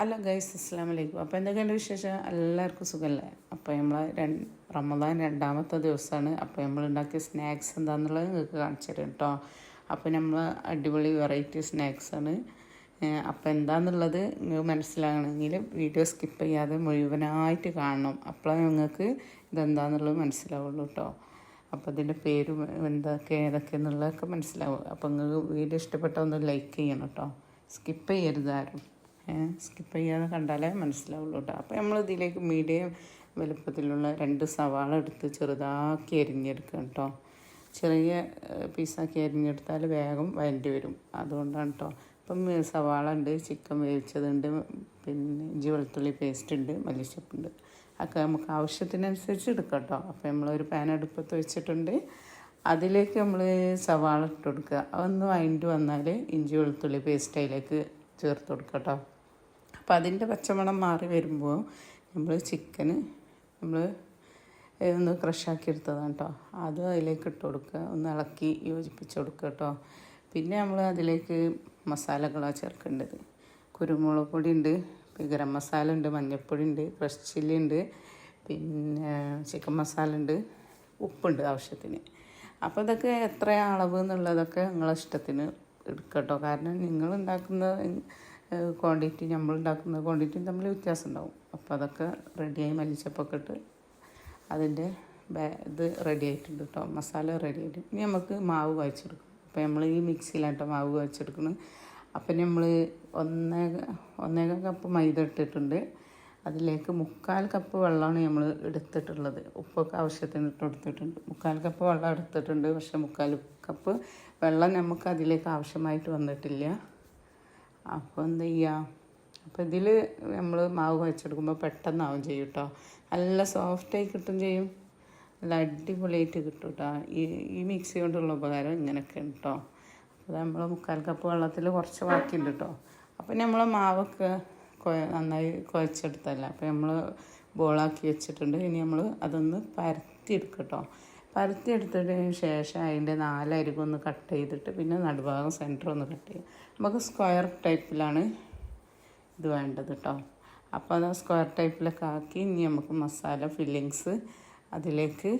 Hello guys അസ്സാം വലൈക്കും അപ്പോൾ എന്തൊക്കെയുണ്ട് വിശേഷം? എല്ലാവർക്കും സുഖമല്ലേ അപ്പോൾ നമ്മൾ രണ്ട് റമദാൻ രണ്ടാമത്തെ ദിവസമാണ് അപ്പോൾ നമ്മൾ ഉണ്ടാക്കിയ സ്നാക്സ് എന്താണെന്നുള്ളത് നിങ്ങൾക്ക് കാണിച്ചു തരും കേട്ടോ അപ്പോൾ നമ്മൾ അടിപൊളി വെറൈറ്റി സ്നാക്സാണ് അപ്പോൾ എന്താണെന്നുള്ളത് നിങ്ങൾ മനസ്സിലാകണമെങ്കിൽ വീഡിയോ സ്കിപ്പ് ചെയ്യാതെ മുഴുവനായിട്ട് കാണണം. അപ്പോഴേ നിങ്ങൾക്ക് ഇതെന്താണെന്നുള്ളത് മനസ്സിലാവുള്ളൂ കേട്ടോ അപ്പോൾ അതിന്റെ പേര് എന്തൊക്കെ ഏതൊക്കെ എന്നുള്ളതൊക്കെ മനസ്സിലാവും അപ്പോൾ നിങ്ങൾക്ക് വീഡിയോ ഇഷ്ടപ്പെട്ട ഒന്ന് ലൈക്ക് ചെയ്യണം കേട്ടോ സ്കിപ്പ് ചെയ്യരുത് ആരും. സ്കിപ്പ് ചെയ്യാതെ കണ്ടാലേ മനസ്സിലാവുള്ളൂ കേട്ടോ. അപ്പോൾ നമ്മൾ ഇതിലേക്ക് മീഡിയം വലുപ്പത്തിലുള്ള രണ്ട് സവാള എടുത്ത് ചെറുതാക്കി അരിഞ്ഞെടുക്കുക കേട്ടോ. ചെറിയ പീസാക്കി അരിഞ്ഞെടുത്താൽ വേഗം വരണ്ടി വരും. അതുകൊണ്ടാണ് കേട്ടോ അപ്പം സവാള ഉണ്ട് ചിക്കൻ വേവിച്ചതുണ്ട് പിന്നെ ഇഞ്ചി വെളുത്തുള്ളി പേസ്റ്റ് ഉണ്ട് മല്ലിച്ചപ്പുണ്ട് ഒക്കെ നമുക്ക് ആവശ്യത്തിനനുസരിച്ച് എടുക്കാം കേട്ടോ അപ്പോൾ നമ്മളൊരു പാൻ അടുപ്പത്ത് വെച്ചിട്ടുണ്ട്. അതിലേക്ക് നമ്മൾ സവാള ഇട്ട് കൊടുക്കുക. അതൊന്ന് വഴണ്ടി വന്നാൽ ഇഞ്ചി വെളുത്തുള്ളി പേസ്റ്റ് അതിലേക്ക് ചേർത്ത് കൊടുക്കാം കേട്ടോ അപ്പോൾ അതിന്റെ പച്ചമണം മാറി വരുമ്പോൾ നമ്മൾ ചിക്കന് നമ്മൾ ഒന്ന് ക്രഷാക്കി എടുത്തതാണ് കേട്ടോ അത് അതിലേക്ക് ഇട്ട് കൊടുക്കുക. ഒന്ന് ഇളക്കി യോജിപ്പിച്ച് കൊടുക്കുക കേട്ടോ പിന്നെ നമ്മൾ അതിലേക്ക് മസാലകളാണ് ചേർക്കേണ്ടത്. കുരുമുളക് പൊടി ഉണ്ട് ഗരം മസാല ഉണ്ട് മഞ്ഞൾപ്പൊടി ഉണ്ട് ഫ്രഷ് ചില്ലി ഉണ്ട് പിന്നെ ചിക്കൻ മസാല ഉണ്ട് ഉപ്പുണ്ട് ആവശ്യത്തിന്. അപ്പോൾ ഇതൊക്കെ എത്ര അളവ് എന്നുള്ളതൊക്കെ നിങ്ങളെ ഇഷ്ടത്തിന് എടുക്കട്ടോ കാരണം നിങ്ങൾ ഉണ്ടാക്കുന്ന ക്വാണ്ടിറ്റി നമ്മൾ ഉണ്ടാക്കുന്ന ക്വാണ്ടിറ്റിയും തമ്മിൽ വ്യത്യാസം ഉണ്ടാവും. അപ്പോൾ അതൊക്കെ റെഡിയായി മല്ലിച്ചപ്പൊക്കെ ഇട്ട് അതിന്റെ ഇത് റെഡി ആയിട്ടുണ്ട് കേട്ടോ മസാല റെഡി ആയിട്ട്. ഇനി നമുക്ക് മാവ് കാഴ്ചെടുക്കും അപ്പോൾ നമ്മൾ ഈ മിക്സിയിലാട്ടോ മാവ് കുഴച്ചെടുക്കണം അപ്പം നമ്മൾ ഒന്നേ ഒന്നേക കപ്പ് മൈദ ഇട്ടിട്ടുണ്ട്. അതിലേക്ക് മുക്കാൽ കപ്പ് വെള്ളമാണ് നമ്മൾ എടുത്തിട്ടുള്ളത്. ഉപ്പൊക്കെ ആവശ്യത്തിന് ഇട്ട് കൊടുത്തിട്ടുണ്ട്. മുക്കാൽ കപ്പ് വെള്ളം എടുത്തിട്ടുണ്ട്. പക്ഷെ മുക്കാൽ കപ്പ് വെള്ളം നമുക്ക് അതിലേക്ക് ആവശ്യമായിട്ട് വന്നിട്ടില്ല. അപ്പോൾ എന്ത് ചെയ്യുക അപ്പോൾ ഇതിൽ നമ്മൾ മാവ് വെച്ചെടുക്കുമ്പോൾ പെട്ടെന്നാവും ചെയ്യും കേട്ടോ നല്ല സോഫ്റ്റായി കിട്ടും ചെയ്യും. നല്ല അടിപൊളിയായിട്ട് കിട്ടും കേട്ടോ ഈ ഈ മിക്സി കൊണ്ടുള്ള ഉപകാരം ഇങ്ങനെയൊക്കെ കേട്ടോ അപ്പോൾ നമ്മൾ മുക്കാൽ കപ്പ് വെള്ളത്തിൽ കുറച്ച് ബാക്കിയുണ്ട് കേട്ടോ അപ്പം നമ്മൾ മാവൊക്കെ നന്നായി കുഴച്ചെടുത്തല്ല? അപ്പോൾ നമ്മൾ ബോളാക്കി വെച്ചിട്ടുണ്ട്. ഇനി നമ്മൾ അതൊന്ന് പരത്തി എടുക്കട്ടോ പരത്തി എടുത്തതിന് ശേഷം അതിന്റെ നാലരികൊന്ന് കട്ട് ചെയ്തിട്ട് പിന്നെ നടുഭാഗം സെന്റർ ഒന്ന് കട്ട് ചെയ്യും. നമുക്ക് സ്ക്വയർ ടൈപ്പിലാണ് ഇത് വേണ്ടത് കേട്ടോ അപ്പോൾ അത് സ്ക്വയർ ടൈപ്പിലൊക്കെ ആക്കി ഇനി നമുക്ക് മസാല ഫില്ലിങ്സ് അതിലേക്ക്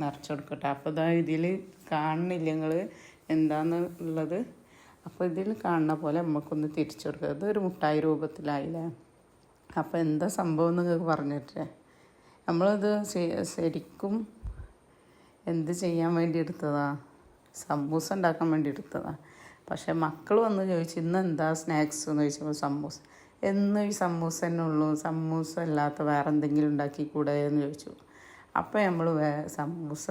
നിറച്ച് കൊടുക്കട്ടെ. അപ്പോൾ ഇതാ ഇതിൽ കാണുന്നില്ല നിങ്ങൾ എന്താണെന്നുള്ളത് അപ്പോൾ ഇതിൽ കാണുന്ന പോലെ നമുക്കൊന്ന് തിരിച്ചു കൊടുക്കുക ഇതൊരു മുട്ടായി രൂപത്തിലായില്ലേ? അപ്പോൾ എന്താ സംഭവം നിങ്ങൾക്ക് പറഞ്ഞിട്ടേ നമ്മളിത് ശരിക്കും എന്ത് ചെയ്യാൻ വേണ്ടി എടുത്തതാ സമൂസ ഉണ്ടാക്കാൻ വേണ്ടി എടുത്തതാ പക്ഷേ മക്കൾ വന്ന് ചോദിച്ചു ഇന്ന് എന്താ സ്നാക്സ്? എന്ന് ചോദിച്ചപ്പോൾ സമൂസ. എന്നും ഈ സമൂസ തന്നെ ഉള്ളൂ. സമൂസ അല്ലാത്ത വേറെ എന്തെങ്കിലും ഉണ്ടാക്കി കൂടെ എന്ന് ചോദിച്ചു. അപ്പോൾ നമ്മൾ വേ സമൂസ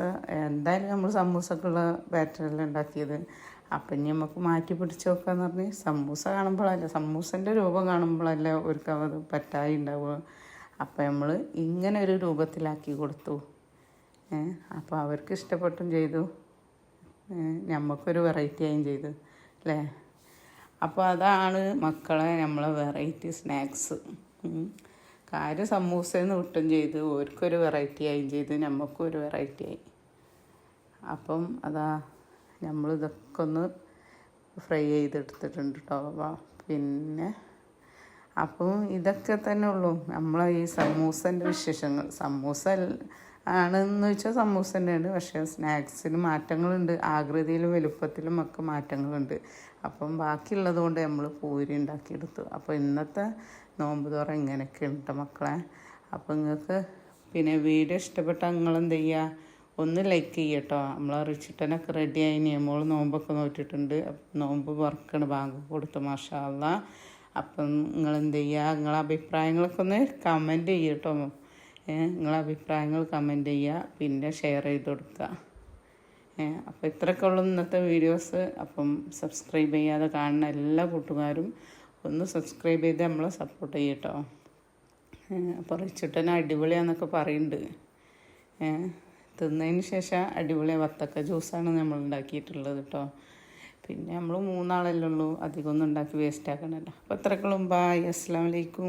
എന്തായാലും നമ്മൾ സമൂസക്കുള്ള ബാറ്ററെല്ലാം ഉണ്ടാക്കിയത്. അപ്പം ഇനി നമുക്ക് മാറ്റി പിടിച്ച് നോക്കാന്ന് പറഞ്ഞ് സമൂസ കാണുമ്പോഴല്ല സമൂസന്റെ രൂപം കാണുമ്പോഴല്ല അത് പറ്റായി ഉണ്ടാവുക. അപ്പം നമ്മൾ ഇങ്ങനെ ഒരു രൂപത്തിലാക്കി കൊടുത്തു. അപ്പോൾ അവർക്ക് ഇഷ്ടപ്പെട്ടും ചെയ്തു. നമുക്കൊരു വെറൈറ്റി ആയും ചെയ്തു അല്ലേ അപ്പോൾ അതാണ് മക്കളെ നമ്മളെ വെറൈറ്റി സ്നാക്സ് കാര്യം സമൂസയെന്ന് വിട്ടും ചെയ്തു ഓർക്കൊരു വെറൈറ്റി ആയും ചെയ്തു നമുക്കും ഒരു വെറൈറ്റി ആയി. അപ്പം അതാ നമ്മൾ ഇതൊക്കെ ഒന്ന് ഫ്രൈ ചെയ്തെടുത്തിട്ടുണ്ട് കേട്ടോ പിന്നെ അപ്പം ഇതൊക്കെ തന്നെ ഉള്ളൂ. നമ്മളെ ഈ സമൂസന്റെ വിശേഷങ്ങൾ. സമൂസ ആണെന്ന് വെച്ചാൽ സമൂസ തന്നെയാണ് പക്ഷേ സ്നാക്സിന് മാറ്റങ്ങളുണ്ട്. ആകൃതിയിലും വലുപ്പത്തിലും ഒക്കെ മാറ്റങ്ങളുണ്ട്. അപ്പം ബാക്കിയുള്ളത് കൊണ്ട് നമ്മൾ പൂരി ഉണ്ടാക്കിയെടുത്തു. അപ്പോൾ ഇന്നത്തെ നോമ്പ് തുറ ഇങ്ങനെയൊക്കെ ഉണ്ട് മക്കളെ. അപ്പം നിങ്ങൾക്ക് പിന്നെ വീഡിയോ ഇഷ്ടപ്പെട്ടാൽ നിങ്ങൾ എന്ത് ചെയ്യുക ഒന്ന് ലൈക്ക് ചെയ്യട്ടോ. നമ്മൾ റിച്ചിട്ടനൊക്കെ റെഡി ആയി നിയമോൾ നോമ്പൊക്കെ നോറ്റിട്ടുണ്ട്. നോമ്പ് വർക്കാണ് ബാങ്ക് കൊടുത്തു. മാഷാല്ല അപ്പം നിങ്ങൾ എന്ത് ചെയ്യുക നിങ്ങളെ അഭിപ്രായങ്ങളൊക്കെ ഒന്ന് കമന്റ് ചെയ്യട്ടോ. നിങ്ങളെ അഭിപ്രായങ്ങൾ കമന്റ് ചെയ്യുക പിന്നെ ഷെയർ ചെയ്ത് കൊടുക്കുക. അപ്പോൾ ഇത്രയൊക്കെ ഉള്ളു ഇന്നത്തെ വീഡിയോസ് അപ്പം സബ്സ്ക്രൈബ് ചെയ്യാതെ കാണുന്ന എല്ലാ കൂട്ടുകാരും ഒന്ന് സബ്സ്ക്രൈബ് ചെയ്ത് നമ്മളെ സപ്പോർട്ട് ചെയ്യട്ടോ അപ്പോൾ തന്നെ അടിപൊളിയാന്നൊക്കെ പറയുന്നുണ്ട് തിന്നതിന് ശേഷം അടിപൊളി വത്തക്ക ജ്യൂസാണ് നമ്മൾ ഉണ്ടാക്കിയിട്ടുള്ളത് കേട്ടോ പിന്നെ നമ്മൾ മൂന്നാളല്ലേ ഉള്ളൂ അധികമൊന്നും ഉണ്ടാക്കി വേസ്റ്റ് ആക്കണമല്ലോ അപ്പോൾ അത്രക്കുള്ളും ബായ് അസ്സാം വലൈക്കും